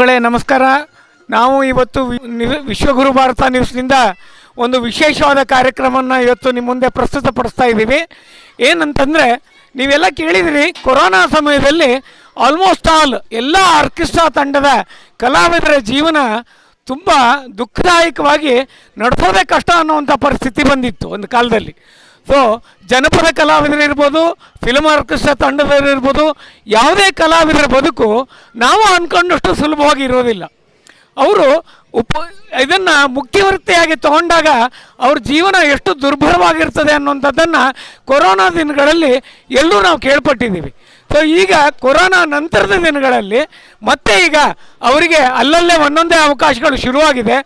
ಬಂಧುಗಳೇ, ನಮಸ್ಕಾರ. ನಾವು ಇವತ್ತು ವಿಶ್ವಗುರು ಭಾರತ ನ್ಯೂಸ್ನಿಂದ ಒಂದು ವಿಶೇಷವಾದ ಕಾರ್ಯಕ್ರಮವನ್ನು ಇವತ್ತು ನಿಮ್ಮ ಮುಂದೆ ಪ್ರಸ್ತುತಪಡಿಸ್ತಾ ಇದ್ದೀವಿ. ಏನಂತಂದರೆ, ನೀವೆಲ್ಲ ಕೇಳಿದಿರಿ, ಕೊರೋನಾ ಸಮಯದಲ್ಲಿ ಆಲ್ಮೋಸ್ಟ್ ಆಲ್ ಎಲ್ಲ ಆರ್ಕೆಸ್ಟ್ರಾ ತಂಡದ ಕಲಾವಿದರ ಜೀವನ ತುಂಬ ದುಃಖದಾಯಕವಾಗಿ ನಡೆಸೋದೇ ಕಷ್ಟ ಅನ್ನುವಂಥ ಪರಿಸ್ಥಿತಿ ಬಂದಿತ್ತು ಒಂದು ಕಾಲದಲ್ಲಿ. ಸೊ ಜನಪದ ಕಲಾವಿದರಿರ್ಬೋದು ಫಿಲ್ಮ್ ಆರ್ಕೆಸ್ಟ್ರಾ ತಂಡದವರಿರ್ಬೋದು ಯಾವುದೇ ಕಲಾವಿದರ ಬದುಕು ನಾವು ಅಂದ್ಕೊಂಡಷ್ಟು ಸುಲಭವಾಗಿ ಇರೋದಿಲ್ಲ. ಅವರು ಉಪ, ಇದನ್ನು ಮುಖ್ಯವೃತ್ತಿಯಾಗಿ ತಗೊಂಡಾಗ ಅವ್ರ ಜೀವನ ಎಷ್ಟು ದುರ್ಬಲವಾಗಿರ್ತದೆ ಅನ್ನೋಂಥದ್ದನ್ನು ಕೊರೋನಾ ದಿನಗಳಲ್ಲಿ ಎಲ್ಲೂ ನಾವು ಕೇಳ್ಪಟ್ಟಿದ್ದೀವಿ. ಸೊ ಈಗ ಕೊರೋನಾ ನಂತರದ ದಿನಗಳಲ್ಲಿ ಮತ್ತೆ ಈಗ ಅವರಿಗೆ ಅಲ್ಲಲ್ಲೇ ಒಂದೊಂದೇ ಅವಕಾಶಗಳು ಶುರುವಾಗಿದೆ.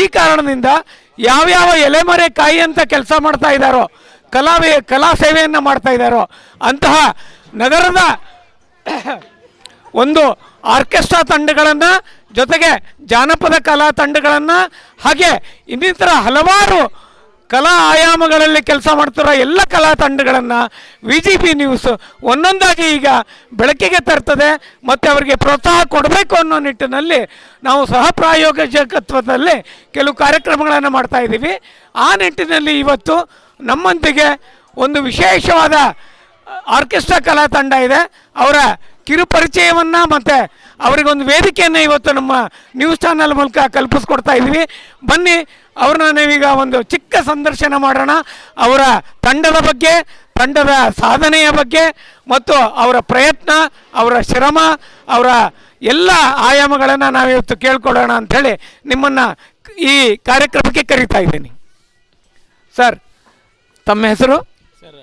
ಈ ಕಾರಣದಿಂದ ಯಾವ್ಯಾವ ಎಲೆಮರೆ ಕಾಯಿ ಅಂತ ಕೆಲಸ ಮಾಡ್ತಾ ಇದ್ದಾರೋ ಕಲಾವೇ ಕಲಾ ಸೇವೆಯನ್ನು ಮಾಡ್ತಾ ಇದ್ದಾರೋ ಅಂತಹ ನಗರದ ಒಂದು ಆರ್ಕೆಸ್ಟ್ರಾ ತಂಡಗಳನ್ನು, ಜೊತೆಗೆ ಜಾನಪದ ಕಲಾ ತಂಡಗಳನ್ನು, ಹಾಗೆ ಇನ್ನಿತರ ಹಲವಾರು ಕಲಾ ಆಯಾಮಗಳಲ್ಲಿ ಕೆಲಸ ಮಾಡ್ತಿರೋ ಎಲ್ಲ ಕಲಾ ತಂಡಗಳನ್ನು ವಿ ಜಿ ಪಿ ನ್ಯೂಸ್ ಒಂದೊಂದಾಗಿ ಈಗ ಬೆಳಕಿಗೆ ತರ್ತದೆ, ಮತ್ತು ಅವರಿಗೆ ಪ್ರೋತ್ಸಾಹ ಕೊಡಬೇಕು ಅನ್ನೋ ನಿಟ್ಟಿನಲ್ಲಿ ನಾವು ಸಹ ಪ್ರಾಯೋಗಿಕತ್ವದಲ್ಲಿ ಕೆಲವು ಕಾರ್ಯಕ್ರಮಗಳನ್ನು ಮಾಡ್ತಾ ಇದ್ದೀವಿ ಆ ನಿಟ್ಟಿನಲ್ಲಿ ಇವತ್ತು ನಮ್ಮೊಂದಿಗೆ ಒಂದು ವಿಶೇಷವಾದ ಆರ್ಕೆಸ್ಟ್ರಾ ಕಲಾ ತಂಡ ಇದೆ. ಅವರ ಕಿರುಪರಿಚಯವನ್ನು ಮತ್ತು ಅವರಿಗೊಂದು ವೇದಿಕೆಯನ್ನು ಇವತ್ತು ನಮ್ಮ ನ್ಯೂಸ್ ಚಾನಲ್ ಮೂಲಕ ಕಲ್ಪಿಸ್ಕೊಡ್ತಾ ಇದ್ದೀವಿ. ಬನ್ನಿ, ಅವ್ರನ್ನ ನಾವೀಗ ಒಂದು ಚಿಕ್ಕ ಸಂದರ್ಶನ ಮಾಡೋಣ. ಅವರ ತಂಡದ ಬಗ್ಗೆ, ತಂಡದ ಸಾಧನೆಯ ಬಗ್ಗೆ, ಮತ್ತು ಅವರ ಪ್ರಯತ್ನ, ಅವರ ಶ್ರಮ, ಅವರ ಎಲ್ಲ ಆಯಾಮಗಳನ್ನು ನಾವಿವತ್ತು ಕೇಳ್ಕೊಳ್ಳೋಣ ಅಂಥೇಳಿ ನಿಮ್ಮನ್ನು ಈ ಕಾರ್ಯಕ್ರಮಕ್ಕೆ ಕರೀತಾ ಇದ್ದೀನಿ. ಸರ್ ತಮ್ಮ ಹೆಸರು? ಸರ್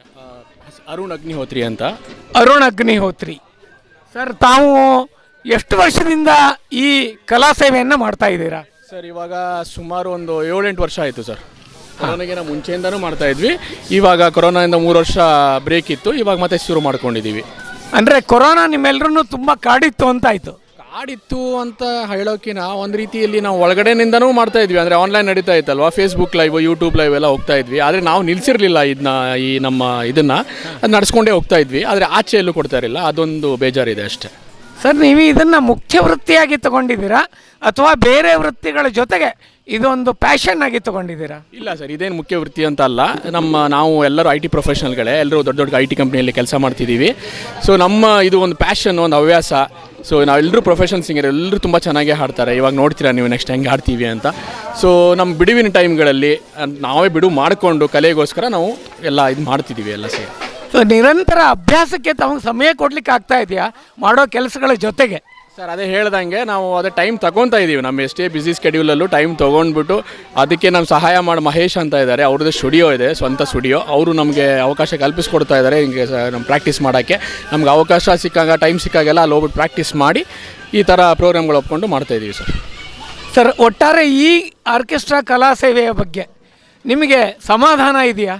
ಅರುಣ್ ಅಗ್ನಿಹೋತ್ರಿ ಅಂತ. ಅರುಣ್ ಅಗ್ನಿಹೋತ್ರಿ. ಸರ್ ತಾವು ಎಷ್ಟು ವರ್ಷದಿಂದ ಈ ಕಲಾ ಸೇವೆಯನ್ನು ಮಾಡ್ತಾ ಇದ್ದೀರಾ? ಸರ್ ಇವಾಗ ಸುಮಾರು ಒಂದು ಏಳೆಂಟು ವರ್ಷ ಆಯಿತು ಸರ್. ಕೊರೋನಾಗಿನ ಮುಂಚೆಯಿಂದನೂ ಮಾಡ್ತಾ ಇದ್ವಿ. ಇವಾಗ ಕೊರೋನಾದಿಂದ ಮೂರು ವರ್ಷ ಬ್ರೇಕ್ ಇತ್ತು. ಇವಾಗ ಮತ್ತೆ ಶುರು ಮಾಡ್ಕೊಂಡಿದ್ದೀವಿ. ಅಂದರೆ ಕೊರೋನಾ ನಿಮ್ಮೆಲ್ಲರನ್ನು ತುಂಬ ಕಾಡಿತ್ತು ಅಂತಾಯ್ತು ಕಾಡಿತ್ತು ಅಂತ ಹೇಳೋಕಿನ ಒಂದು ರೀತಿಯಲ್ಲಿ ನಾವು ಒಳಗಡೆನಿಂದನೂ ಮಾಡ್ತಾ ಇದ್ವಿ. ಅಂದರೆ ಆನ್ಲೈನ್ ನಡೀತಾ ಇತ್ತಲ್ವಾ? ಫೇಸ್ಬುಕ್ ಲೈವ್ ಯೂಟ್ಯೂಬ್ ಲೈವ್ ಎಲ್ಲ ಹೋಗ್ತಾ ಇದ್ವಿ. ಆದರೆ ನಾವು ನಿಲ್ಸಿರ್ಲಿಲ್ಲ ಇದನ್ನ ಈ ನಮ್ಮ ಇದನ್ನು. ಅದು ನಡ್ಸ್ಕೊಂಡೇ ಹೋಗ್ತಾ ಇದ್ವಿ. ಆದರೆ ಆಚೆ ಎಲ್ಲೂ ಕೊಡ್ತಾ ಇರಲಿಲ್ಲ. ಅದೊಂದು ಬೇಜಾರಿದೆ ಅಷ್ಟೇ. ಸರ್, ನೀವು ಇದನ್ನು ಮುಖ್ಯ ವೃತ್ತಿಯಾಗಿ ತಗೊಂಡಿದ್ದೀರಾ? ಅಥವಾ ಬೇರೆ ವೃತ್ತಿಗಳ ಜೊತೆಗೆ ಇದೊಂದು ಪ್ಯಾಷನ್ ಆಗಿ ತಗೊಂಡಿದ್ದೀರಾ? ಇಲ್ಲ ಸರ್ ಇದೇನು ಮುಖ್ಯ ವೃತ್ತಿ ಅಂತ ಅಲ್ಲ. ನಮ್ಮ ನಾವು ಎಲ್ಲರೂ ಐ ಟಿ ಪ್ರೊಫೆಷನಲ್ಗಳೇ ಎಲ್ಲರೂ ದೊಡ್ಡ ದೊಡ್ಡ ಐ ಟಿ ಕಂಪ್ನಿಯಲ್ಲಿ ಕೆಲಸ ಮಾಡ್ತಿದ್ದೀವಿ. ಸೊ ನಮ್ಮ ಇದು ಒಂದು ಪ್ಯಾಷನ್ ಒಂದು ಹವ್ಯಾಸ. ಸೊ ನಾವೆಲ್ಲರೂ ಪ್ರೊಫೆಷನ್ ಸಿಂಗರ್ ಎಲ್ಲರೂ ತುಂಬ ಚೆನ್ನಾಗೇ ಹಾಡ್ತಾರೆ. ಇವಾಗ ನೋಡ್ತೀರಾ ನೀವು ನೆಕ್ಸ್ಟ್ ಹೆಂಗೆ ಹಾಡ್ತೀವಿ ಅಂತ. ಸೊ ನಮ್ಮ ಬಿಡುವಿನ ಟೈಮ್ಗಳಲ್ಲಿ ನಾವೇ ಬಿಡು ಮಾಡಿಕೊಂಡು ಕಲೆಗೋಸ್ಕರ ನಾವು ಎಲ್ಲ ಇದು ಮಾಡ್ತಿದ್ದೀವಿ ಎಲ್ಲ ಸೇರಿ. ಸೊ ನಿರಂತರ ಅಭ್ಯಾಸಕ್ಕೆ ತಮಗೆ ಸಮಯ ಕೊಡ್ಲಿಕ್ಕೆ ಆಗ್ತಾ ಇದೆಯಾ? ಮಾಡೋ ಕೆಲಸಗಳ ಜೊತೆಗೆ. ಸರ್, ಅದೇ ಹೇಳ್ದಂಗೆ ನಾವು ಅದೇ ಟೈಮ್ ತಗೊತಾ ಇದ್ದೀವಿ ನಮ್ಮ ಎಷ್ಟೇ ಬ್ಯುಸಿ ಸ್ಕೆಡ್ಯೂಲಲ್ಲೂ ಟೈಮ್ ತೊಗೊಂಡ್ಬಿಟ್ಟು ಅದಕ್ಕೆ ನಮ್ಮ ಸಹಾಯ ಮಾಡಿ ಮಹೇಶ್ ಅಂತ ಇದ್ದಾರೆ ಅವ್ರದ್ದು ಸ್ಟುಡಿಯೋ ಇದೆ, ಸ್ವಂತ ಸ್ಟುಡಿಯೋ ಅವರು ನಮಗೆ ಅವಕಾಶ ಕಲ್ಪಿಸ್ಕೊಡ್ತಾ ಇದ್ದಾರೆ ಹಿಂಗೆ ನಮ್ಮ ಪ್ರಾಕ್ಟೀಸ್ ಮಾಡೋಕ್ಕೆ. ನಮ್ಗೆ ಅವಕಾಶ ಸಿಕ್ಕಾಗ ಟೈಮ್ ಸಿಕ್ಕಾಗೆಲ್ಲ ಅಲ್ಲಿ ಹೋಗ್ಬಿಟ್ಟು ಪ್ರಾಕ್ಟೀಸ್ ಮಾಡಿ ಈ ಥರ ಪ್ರೋಗ್ರಾಮ್ಗಳು ಒಪ್ಕೊಂಡು ಮಾಡ್ತಾ ಇದ್ದೀವಿ ಸರ್. ಸರ್, ಒಟ್ಟಾರೆ ಈ ಆರ್ಕೆಸ್ಟ್ರಾ ಕಲಾ ಸೇವೆಯ ಬಗ್ಗೆ ನಿಮಗೆ ಸಮಾಧಾನ ಇದೆಯಾ?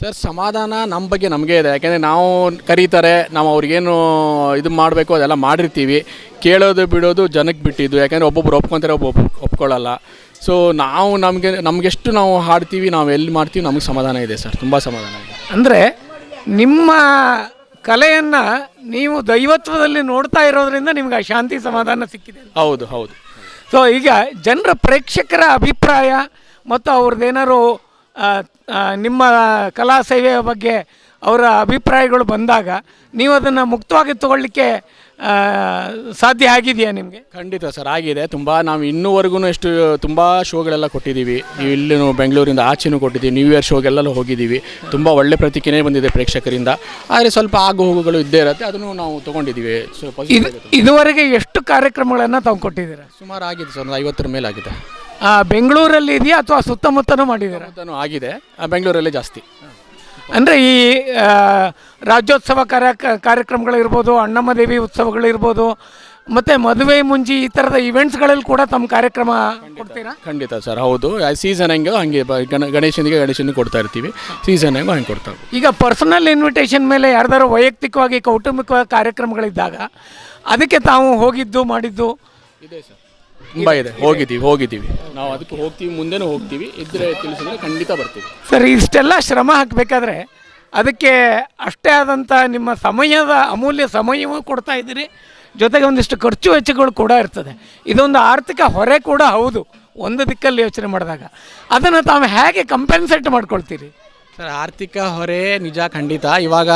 ಸರ್ ಸಮಾಧಾನ ನಮ್ಮ ಬಗ್ಗೆ ನಮಗೆ ಇದೆ. ಯಾಕೆಂದರೆ ನಾವು ಕರೀತಾರೆ ನಾವು ಅವ್ರಿಗೇನು ಇದು ಮಾಡಬೇಕು ಅದೆಲ್ಲ ಮಾಡಿರ್ತೀವಿ. ಕೇಳೋದು ಬಿಡೋದು ಜನಕ್ಕೆ ಬಿಟ್ಟಿದ್ದು. ಯಾಕೆಂದರೆ ಒಬ್ಬೊಬ್ರು ಒಪ್ಕೊತಾರೆ ಒಬ್ಬೊಬ್ರು ಒಪ್ಕೊಳ್ಳಲ್ಲ. ಸೊ ನಾವು ನಮಗೆ ನಮಗೆಷ್ಟು ನಾವು ಹಾಡ್ತೀವಿ ನಾವು ಎಲ್ಲಿ ಮಾಡ್ತೀವಿ ನಮಗೆ ಸಮಾಧಾನ ಇದೆ ಸರ್. ತುಂಬ ಸಮಾಧಾನ ಇದೆ. ಅಂದರೆ ನಿಮ್ಮ ಕಲೆಯನ್ನು ನೀವು ದೈವತ್ವದಲ್ಲಿ ನೋಡ್ತಾ ಇರೋದ್ರಿಂದ ನಿಮ್ಗೆ ಆ ಶಾಂತಿ ಸಮಾಧಾನ ಸಿಕ್ಕಿದೆ. ಹೌದು ಹೌದು. ಸೊ ಈಗ ಜನರ ಪ್ರೇಕ್ಷಕರ ಅಭಿಪ್ರಾಯ ಮತ್ತು ಅವ್ರದ್ದೇನಾದ್ರು ನಿಮ್ಮ ಕಲಾ ಸೇವೆಯ ಬಗ್ಗೆ ಅವರ ಅಭಿಪ್ರಾಯಗಳು ಬಂದಾಗ ನೀವು ಅದನ್ನು ಮುಕ್ತವಾಗಿ ತಗೊಳ್ಳಿಕ್ಕೆ ಸಾಧ್ಯ ಆಗಿದೆಯಾ ನಿಮಗೆ? ಖಂಡಿತ ಸರ್ ಆಗಿದೆ. ತುಂಬ ನಾವು ಇನ್ನೂವರೆಗೂ ಎಷ್ಟು ತುಂಬ ಶೋಗಳೆಲ್ಲ ಕೊಟ್ಟಿದ್ದೀವಿ. ನೀವು ಇಲ್ಲಿ ಬೆಂಗಳೂರಿಂದ ಆಚೆನೂ ಕೊಟ್ಟಿದ್ದೀವಿ. ನ್ಯೂ ಇಯರ್ ಶೋಗೆಲ್ಲ ಹೋಗಿದ್ದೀವಿ. ತುಂಬ ಒಳ್ಳೆ ಪ್ರತಿಕ್ರಿಯೆ ಬಂದಿದೆ ಪ್ರೇಕ್ಷಕರಿಂದ. ಆದರೆ ಸ್ವಲ್ಪ ಆಗು ಹೋಗುಗಳು ಇದ್ದೇ ಇರುತ್ತೆ. ಅದನ್ನು ನಾವು ತೊಗೊಂಡಿದ್ದೀವಿ. ಸೊ ಇದು ಇದುವರೆಗೆ ಎಷ್ಟು ಕಾರ್ಯಕ್ರಮಗಳನ್ನು ತಾವು ಕೊಟ್ಟಿದ್ದೀರಾ? ಸುಮಾರು ಆಗಿದೆ ಸರ್ ಒಂದು ಐವತ್ತರ ಮೇಲೆ ಆಗಿದೆ ಆ, ಬೆಂಗಳೂರಲ್ಲಿ ಇದೆಯಾ ಅಥವಾ ಸುತ್ತಮುತ್ತನೂ ಮಾಡಿದ್ದೀರಾ? ಅದನ್ನು ಆಗಿದೆ. ಆ, ಬೆಂಗಳೂರಲ್ಲೇ ಜಾಸ್ತಿ. ಅಂದರೆ ಈ ಆ, ರಾಜ್ಯೋತ್ಸವ ಕಾರ್ಯ ಕಾರ್ಯಕ್ರಮಗಳಿರ್ಬೋದು ಅಣ್ಣಮ್ಮ ದೇವಿ ಉತ್ಸವಗಳಿರ್ಬೋದು ಮತ್ತು ಮದುವೆ ಮುಂಜಿ ಈ ಥರದ ಇವೆಂಟ್ಸ್ಗಳಲ್ಲಿ ಕೂಡ ತಮ್ಮ ಕಾರ್ಯಕ್ರಮ ಕೊಡ್ತೀರಾ? ಖಂಡಿತ ಸರ್ ಹೌದು. ಸೀಸನ್ ಹೆಂಗೋ ಹಂಗೆ ಬ- ಗಣ ಗಣೇಶನಿಗೆ ಗಣೇಶನಿಗೆ ಕೊಡ್ತಾ ಇರ್ತೀವಿ. ಸೀಸನ್ ಹೆಂಗೋ ಹಂಗೆ ಕೊಡ್ತಾ ಇರ್ತೀವಿ. ಈಗ ಪರ್ಸನಲ್ ಇನ್ವಿಟೇಷನ್ ಮೇಲೆ ಯಾರ್ದಾರು ವೈಯಕ್ತಿಕವಾಗಿ ಕೌಟುಂಬಿಕವಾಗಿ ಕಾರ್ಯಕ್ರಮಗಳಿದ್ದಾಗ ಅದಕ್ಕೆ ತಾವು ಹೋಗಿದ್ದು ಮಾಡಿದ್ದು? ಇದೆ ಸರ್. ತುಂಬ ಇದೆ. ಹೋಗಿದ್ದೀವಿ ಹೋಗಿದ್ದೀವಿ. ನಾವು ಅದಕ್ಕೆ ಹೋಗ್ತೀವಿ ಮುಂದೆನೂ ಹೋಗ್ತೀವಿ. ಇದ್ರೆ ತಿಳಿಸಿದ್ರೆ ಖಂಡಿತ ಬರ್ತೀವಿ. ಸರ್ ಇಷ್ಟೆಲ್ಲ ಶ್ರಮ ಹಾಕಬೇಕಾದ್ರೆ ಅದಕ್ಕೆ ಅಷ್ಟೇ ಆದಂಥ ನಿಮ್ಮ ಸಮಯದ ಅಮೂಲ್ಯ ಸಮಯವೂ ಕೊಡ್ತಾ ಇದ್ದೀರಿ. ಜೊತೆಗೆ ಒಂದಿಷ್ಟು ಖರ್ಚು ವೆಚ್ಚಗಳು ಕೂಡ ಇರ್ತದೆ. ಇದೊಂದು ಆರ್ಥಿಕ ಹೊರೆ ಕೂಡ ಹೌದು. ಒಂದು ದಿಕ್ಕಲ್ಲಿ ಯೋಚನೆ ಮಾಡಿದಾಗ. ಅದನ್ನು ತಾವು ಹೇಗೆ ಕಂಪೆನ್ಸೇಟ್ ಮಾಡ್ಕೊಳ್ತೀರಿ? ಸರ್ ಆರ್ಥಿಕ ಹೊರೆ ನಿಜ ಖಂಡಿತ. ಇವಾಗ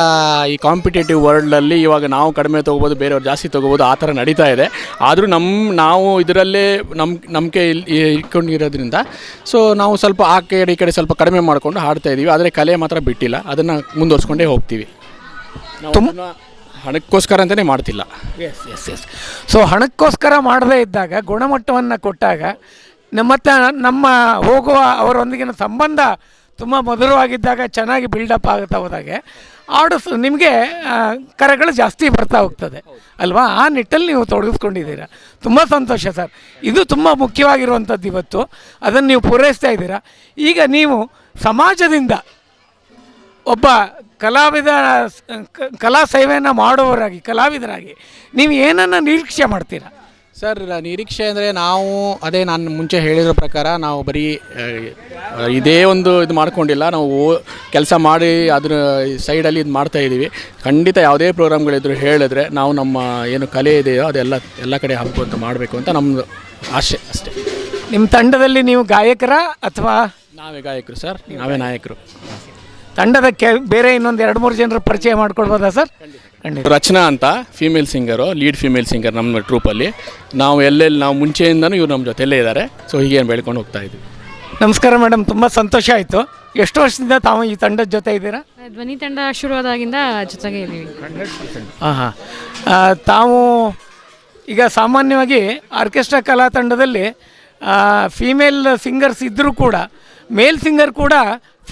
ಈ ಕಾಂಪಿಟೇಟಿವ್ ವರ್ಲ್ಡಲ್ಲಿ ಇವಾಗ ನಾವು ಕಡಿಮೆ ತೊಗೋಬೋದು ಬೇರೆಯವ್ರು ಜಾಸ್ತಿ ತೊಗೋಬೋದು ಆ ಥರ ನಡೀತಾ ಇದೆ. ಆದರೂ ನಮ್ಮ ನಾವು ಇದರಲ್ಲೇ ನಮ್ಮ ನಂಬಿಕೆ ಇಟ್ಕೊಂಡಿರೋದ್ರಿಂದ ಸೊ ನಾವು ಸ್ವಲ್ಪ ಆ ಕಡೆ ಈ ಕಡೆ ಸ್ವಲ್ಪ ಕಡಿಮೆ ಮಾಡಿಕೊಂಡು ಹಾಡ್ತಾ ಇದ್ದೀವಿ ಆದರೆ ಕಲೆ ಮಾತ್ರ ಬಿಟ್ಟಿಲ್ಲ. ಅದನ್ನು ಮುಂದುವರ್ಸ್ಕೊಂಡೇ ಹೋಗ್ತೀವಿ. ತುಂಬ ಹಣಕ್ಕೋಸ್ಕರ ಅಂತಲೇ ಮಾಡ್ತಿಲ್ಲ. ಎಸ್ ಎಸ್ ಎಸ್ ಸೊ ಹಣಕ್ಕೋಸ್ಕರ ಮಾಡದೇ ಇದ್ದಾಗ ಗುಣಮಟ್ಟವನ್ನು ಕೊಟ್ಟಾಗ ನಮ್ಮ ಮತ್ತೆ ನಮ್ಮ ಹೋಗುವ ಅವರೊಂದಿಗಿನ ಸಂಬಂಧ ತುಂಬ ಮಧುರವಾಗಿದ್ದಾಗ ಚೆನ್ನಾಗಿ ಬಿಲ್ಡಪ್ ಆಗುತ್ತಾ ಹೋದಾಗೆ ಆರ್ಡರ್ಸ್ ನಿಮಗೆ ಕರೆಗಳು ಜಾಸ್ತಿ ಬರ್ತಾ ಹೋಗ್ತದೆ, ಅಲ್ವಾ? ಆ ನಿಟ್ಟಲ್ಲಿ ನೀವು ತೊಡಗಿಸ್ಕೊಂಡಿದ್ದೀರಾ. ತುಂಬ ಸಂತೋಷ ಸರ್. ಇದು ತುಂಬ ಮುಖ್ಯವಾಗಿರುವಂಥದ್ದು ಇವತ್ತು. ಅದನ್ನು ನೀವು ಪೂರೈಸ್ತಾ ಇದ್ದೀರಾ. ಈಗ ನೀವು ಸಮಾಜದಿಂದ ಒಬ್ಬ ಕಲಾವಿದ ಕಲಾ ಸೇವೆಯನ್ನು ಮಾಡುವವರಾಗಿ, ಕಲಾವಿದರಾಗಿ, ನೀವು ಏನನ್ನು ನಿರೀಕ್ಷೆ ಮಾಡ್ತೀರಾ? ಸರ್ ನಿರೀಕ್ಷೆ ಅಂದರೆ ನಾವು ಅದೇ ನಾನು ಮುಂಚೆ ಹೇಳಿರೋ ಪ್ರಕಾರ ನಾವು ಬರೀ ಇದೇ ಒಂದು ಇದು ಮಾಡ್ಕೊಂಡಿಲ್ಲ. ನಾವು ಕೆಲಸ ಮಾಡಿ ಅದ್ರ ಸೈಡಲ್ಲಿ ಇದು ಮಾಡ್ತಾ ಇದ್ದೀವಿ ಖಂಡಿತ ಯಾವುದೇ ಪ್ರೋಗ್ರಾಮ್ಗಳಿದ್ರು ಹೇಳಿದ್ರೆ ನಾವು ನಮ್ಮ ಏನು ಕಲೆ ಇದೆಯೋ ಅದೆಲ್ಲ ಎಲ್ಲ ಕಡೆ ಹಬ್ಬ ಮಾಡಬೇಕು ಅಂತ ನಮ್ಮದು ಆಸೆ ಅಷ್ಟೇ. ನಿಮ್ಮ ತಂಡದಲ್ಲಿ ನೀವು ಗಾಯಕರ ಅಥವಾ? ನಾವೇ ಗಾಯಕರು ಸರ್ ನಾವೇ ನಾಯಕರು. ತಂಡದ ಕೆ ಬೇರೆ ಇನ್ನೊಂದು ಎರಡು ಮೂರು ಜನರು ಪರಿಚಯ ಮಾಡ್ಕೊಡ್ಬೋದಾ ಸರ್? ಖಂಡಿತ. ರಚನಾ ಅಂತ female singer lead female singer ನಮ್ಮ ಟ್ರೂಪಲ್ಲಿ ನಾವು ಎಲ್ಲೆಲ್ಲಿ ನಾವು ಮುಂಚೆಯಿಂದನೂ ಇವ್ರು ನಮ್ಮ ಜೊತೆಲ್ಲೇ ಇದ್ದಾರೆ. ಸೊ ಹೀಗೆ ಬೆಳ್ಕೊಂಡು ಹೋಗ್ತಾ ಇದ್ದೀವಿ. ನಮಸ್ಕಾರ ಮೇಡಮ್ ತುಂಬ ಸಂತೋಷ ಆಯಿತು. ಎಷ್ಟು ವರ್ಷದಿಂದ ತಾವು ಈ ತಂಡದ ಜೊತೆ ಇದ್ದೀರಾ? ಧ್ವನಿ ತಂಡ ಶುರುವಾದಾಗಿಂದ ಜೊತೆಗೆ ಇದ್ದೀವಿ. ಹಾಂ ಹಾಂ ತಾವು ಈಗ ಸಾಮಾನ್ಯವಾಗಿ ಆರ್ಕೆಸ್ಟ್ರಾ ಕಲಾ ತಂಡದಲ್ಲಿ ಫೀಮೇಲ್ ಸಿಂಗರ್ಸ್ ಇದ್ದರೂ ಕೂಡ ಮೇಲ್ ಸಿಂಗರ್ ಕೂಡ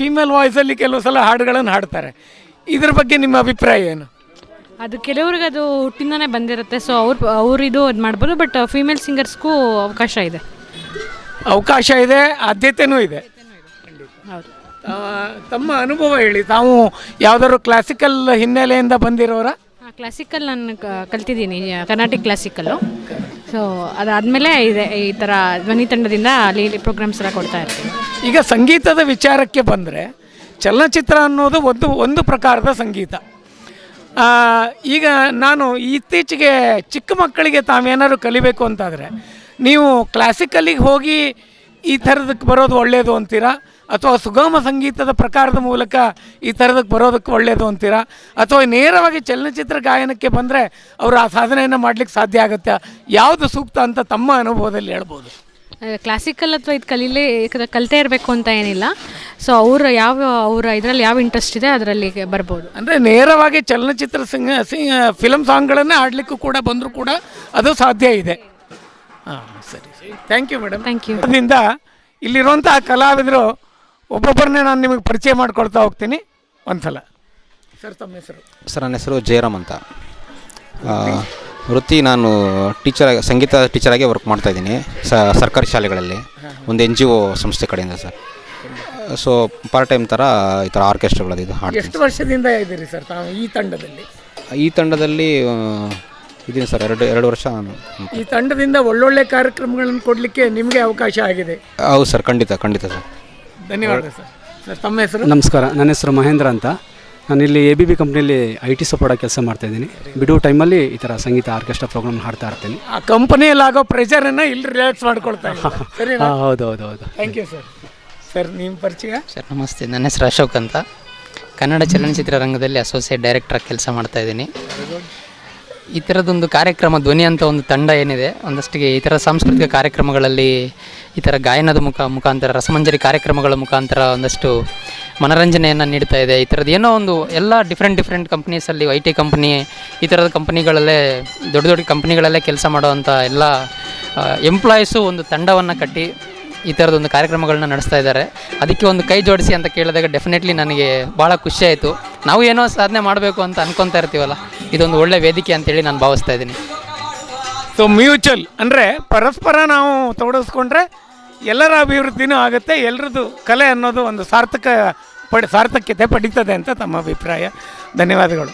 ಫೀಮೇಲ್ ವಾಯ್ಸಲ್ಲಿ ಕೆಲವು ಸಲ ಹಾಡುಗಳನ್ನು ಹಾಡ್ತಾರೆ. ಇದ್ರ ಬಗ್ಗೆ ನಿಮ್ಮ ಅಭಿಪ್ರಾಯ ಏನು? ಅದು ಕೆಲವ್ರಿಗೆ ಅದು ಹುಟ್ಟಿಂದನೇ ಬಂದಿರುತ್ತೆ. ಸೊ ಅವ್ರು ಅವ್ರು ಇದು ಅದು ಮಾಡ್ಬೋದು ಬಟ್ ಫೀಮೇಲ್ ಸಿಂಗರ್ಸ್ಗೂ ಅವಕಾಶ ಇದೆ. ಅವಕಾಶ ಇದೆ ಆದ್ಯತೆನೂ ಇದೆ. ಹೌದು. ಆ, ತಮ್ಮ ಅನುಭವ ಹೇಳಿ. ತಾವು ಯಾವ್ದಾದ್ರು ಕ್ಲಾಸಿಕಲ್ ಹಿನ್ನೆಲೆಯಿಂದ ಬಂದಿರೋರ? ಕ್ಲಾಸಿಕಲ್ ನಾನು ಕಲ್ತಿದ್ದೀನಿ ಕರ್ನಾಟಿಕ್ ಕ್ಲಾಸಿಕಲ್ಲು ಸೊ ಅದಾದಮೇಲೆ ಇದೆ, ಈ ಥರ ಧ್ವನಿ ತಂಡದಿಂದ ಅಲ್ಲಿ ಇಲ್ಲಿ ಪ್ರೋಗ್ರಾಮ್ಸ್ ಎಲ್ಲ ಕೊಡ್ತಾ ಇರ್ತೀವಿ ಈಗ ಸಂಗೀತದ ವಿಚಾರಕ್ಕೆ ಬಂದರೆ ಚಲನಚಿತ್ರ ಅನ್ನೋದು ಒಂದು ಒಂದು ಪ್ರಕಾರದ ಸಂಗೀತ. ಈಗ ನಾನು ಇತ್ತೀಚೆಗೆ ಚಿಕ್ಕ ಮಕ್ಕಳಿಗೆ ತಾವೇನಾದ್ರು ಕಲಿಬೇಕು ಅಂತಾದರೆ, ನೀವು ಕ್ಲಾಸಿಕಲ್ಲಿಗೆ ಹೋಗಿ ಈ ಥರದಕ್ಕೆ ಬರೋದು ಒಳ್ಳೆಯದು ಅಂತೀರಾ? ಅಥವಾ ಸುಗಮ ಸಂಗೀತದ ಪ್ರಕಾರದ ಮೂಲಕ ಈ ಥರದಕ್ಕೆ ಬರೋದಕ್ಕೆ ಒಳ್ಳೆಯದು ಅಂತೀರಾ? ಅಥವಾ ನೇರವಾಗಿ ಚಲನಚಿತ್ರ ಗಾಯನಕ್ಕೆ ಬಂದರೆ ಅವರು ಆ ಸಾಧನೆಯನ್ನು ಮಾಡಲಿಕ್ಕೆ ಸಾಧ್ಯ ಆಗುತ್ತೆ? ಯಾವುದು ಸೂಕ್ತ ಅಂತ ತಮ್ಮ ಅನುಭವದಲ್ಲಿ ಹೇಳ್ಬೋದು. ಕ್ಲಾಸಿಕಲ್ ಅಥವಾ ಇದು ಕಲೀಲಿ ಕಲಿತೇ ಇರಬೇಕು ಅಂತ ಏನಿಲ್ಲ. ಸೊ ಅವರ ಯಾವ ಅವರ ಇದರಲ್ಲಿ ಯಾವ ಇಂಟ್ರೆಸ್ಟ್ ಇದೆ ಅದರಲ್ಲಿ ಬರ್ಬೋದು. ಅಂದರೆ ನೇರವಾಗಿ ಚಲನಚಿತ್ರ ಸಿಂಗ್ ಸಿಂಗ್ ಫಿಲಮ್ ಸಾಂಗ್ಗಳನ್ನೇ ಆಡಲಿಕ್ಕೂ ಕೂಡ ಬಂದರೂ ಕೂಡ ಅದು ಸಾಧ್ಯ ಇದೆ. ಹಾಂ ಸರಿ ಸರಿ. Thank you madam thank you ಅದರಿಂದ ಇಲ್ಲಿರುವಂಥ ಕಲಾವಿದರು ಒಬ್ಬೊಬ್ಬರನ್ನೇ ನಾನು ನಿಮಗೆ ಪರಿಚಯ ಮಾಡ್ಕೊಳ್ತಾ ಹೋಗ್ತೀನಿ. ಒಂದ್ಸಲ. ಸರ್ ತಮ್ಮ ಹೆಸರು? ಸರ್ ನನ್ನ ಹೆಸರು ಜಯರಾಮ್ ಅಂತ. ಆ, ವೃತ್ತಿ ನಾನು ಟೀಚರ್ ಸಂಗೀತ ಟೀಚರಾಗಿ ವರ್ಕ್ ಮಾಡ್ತಾ ಇದ್ದೀನಿ. ಸರ್ಕಾರಿ ಶಾಲೆಗಳಲ್ಲಿ. ಒಂದು ಎನ್ ಜಿ ಒ ಸಂಸ್ಥೆ ಕಡೆಯಿಂದ ಸರ್ ಸೊ ಪಾರ್ಟ್ ಟೈಮ್ ಥರ ಈ ಥರ ಆರ್ಕೆಸ್ಟ್ರಾಗಳದ್ದು ಇದು ಹಾಡ್ತೀನಿ ಎಷ್ಟು ವರ್ಷದಿಂದ ಇದ್ದೀರಿ ಸರ್ ತಾವು ಈ ತಂಡದಲ್ಲಿ? ಈ ತಂಡದಲ್ಲಿ ಆ, ಇದ್ದೀನಿ ಸರ್ ಎರಡು ಎರಡು ವರ್ಷ ನಾನು. ಈ ತಂಡದಿಂದ ಒಳ್ಳೊಳ್ಳೆ ಕಾರ್ಯಕ್ರಮಗಳನ್ನು ಕೊಡಲಿಕ್ಕೆ ನಿಮಗೆ ಅವಕಾಶ ಆಗಿದೆ. ಹೌದು ಸರ್ ಖಂಡಿತ ಖಂಡಿತ ಸರ್. ಧನ್ಯವಾದ ಸರ್. ಸರ್ ತಮ್ಮ ಹೆಸರು? ನಮಸ್ಕಾರ ನನ್ನ ಹೆಸರು ಮಹೇಂದ್ರ ಅಂತ. ನಾನು ಇಲ್ಲಿ ಎ ಬಿ ಬಿ ಕಂಪ್ನಿಯಲ್ಲಿ ಐ ಟಿ ಸಪೋರ್ಟ್ ಕೆಲಸ ಮಾಡ್ತಾಯಿದ್ದೀನಿ ಬಿಡುವ ಟೈಮಲ್ಲಿ ಈ ಥರ ಸಂಗೀತ ಆರ್ಕೆಸ್ಟ್ರಾ ಪ್ರೋಗ್ರಾಮ್ ಹಾಡ್ತಾ ಇರ್ತೀನಿ. ಆ ಕಂಪನಿಯಲ್ಲಿ ಆಗೋ ಪ್ರೆಷರನ್ನು ಇಲ್ಲಿ ರಿಲ್ಯಾಕ್ಸ್ ಮಾಡ್ಕೊಳ್ತಾ ಸರಿ ಹಾಂ ಹೌದು ಹೌದು ಹೌದು. ಥ್ಯಾಂಕ್ ಯು ಸರ್ ಸರ್ ನಿಮ್ಮ ಪರಿಚಯ? ಸರ್ ನಮಸ್ತೆ. ನನ್ನ ಹೆಸರು ಅಶೋಕ್ ಅಂತ. ಕನ್ನಡ ಚಲನಚಿತ್ರ ರಂಗದಲ್ಲಿ ಅಸೋಸಿಯೇಟ್ ಡೈರೆಕ್ಟರ್ ಕೆಲಸ ಮಾಡ್ತಾ ಇದ್ದೀನಿ. ಈ ಥರದೊಂದು ಕಾರ್ಯಕ್ರಮ ಧ್ವನಿ ಅಂತ ಒಂದು ತಂಡ ಏನಿದೆ, ಒಂದಷ್ಟಿಗೆ ಈ ಥರ ಸಾಂಸ್ಕೃತಿಕ ಕಾರ್ಯಕ್ರಮಗಳಲ್ಲಿ ಈ ಥರ ಗಾಯನದ ಮುಖ, ಮುಖಾಂತರ, ರಸಮಂಜರಿ ಕಾರ್ಯಕ್ರಮಗಳ ಮುಖಾಂತರ ಒಂದಷ್ಟು ಮನರಂಜನೆಯನ್ನು ನೀಡ್ತಾ ಇದೆ. ಈ ಥರದ್ದು ಏನೋ ಒಂದು ಎಲ್ಲ ಡಿಫ್ರೆಂಟ್ ಡಿಫ್ರೆಂಟ್ ಕಂಪ್ನೀಸಲ್ಲಿ ಐ ಟಿ ಕಂಪ್ನಿ ಈ ಥರದ ಕಂಪ್ನಿಗಳಲ್ಲೇ ದೊಡ್ಡ ದೊಡ್ಡ ಕಂಪ್ನಿಗಳಲ್ಲೇ ಕೆಲಸ ಮಾಡುವಂಥ ಎಲ್ಲ ಎಂಪ್ಲಾಯೀಸು ಒಂದು ತಂಡವನ್ನು ಕಟ್ಟಿ ಈ ಥರದೊಂದು ಕಾರ್ಯಕ್ರಮಗಳನ್ನ ನಡೆಸ್ತಾ ಇದ್ದಾರೆ. ಅದಕ್ಕೆ ಒಂದು ಕೈ ಜೋಡಿಸಿ ಅಂತ ಕೇಳಿದಾಗ ಡೆಫಿನೆಟ್ಲಿ ನನಗೆ ಭಾಳ ಖುಷಿಯಾಯಿತು ನಾವು ಏನೋ ಸಾಧನೆ ಮಾಡಬೇಕು ಅಂತ ಅನ್ಕೊತಾ ಇರ್ತೀವಲ್ಲ, ಇದೊಂದು ಒಳ್ಳೆ ವೇದಿಕೆ ಅಂತೇಳಿ ನಾನು ಭಾವಿಸ್ತಾ ಇದ್ದೀನಿ. ಸೊ ಮ್ಯೂಚುವಲ್ ಅಂದರೆ ಪರಸ್ಪರ ನಾವು ತೊಡಗಿಸ್ಕೊಂಡ್ರೆ ಎಲ್ಲರ ಅಭಿವೃದ್ಧಿನೂ ಆಗುತ್ತೆ ಎಲ್ಲರದ್ದು ಕಲೆ ಅನ್ನೋದು ಒಂದು ಸಾರ್ಥಕ ಪಡಿ ಸಾರ್ಥಕ್ಯತೆ ಪಡೀತದೆ ಅಂತ ತಮ್ಮ ಅಭಿಪ್ರಾಯ. ಧನ್ಯವಾದಗಳು.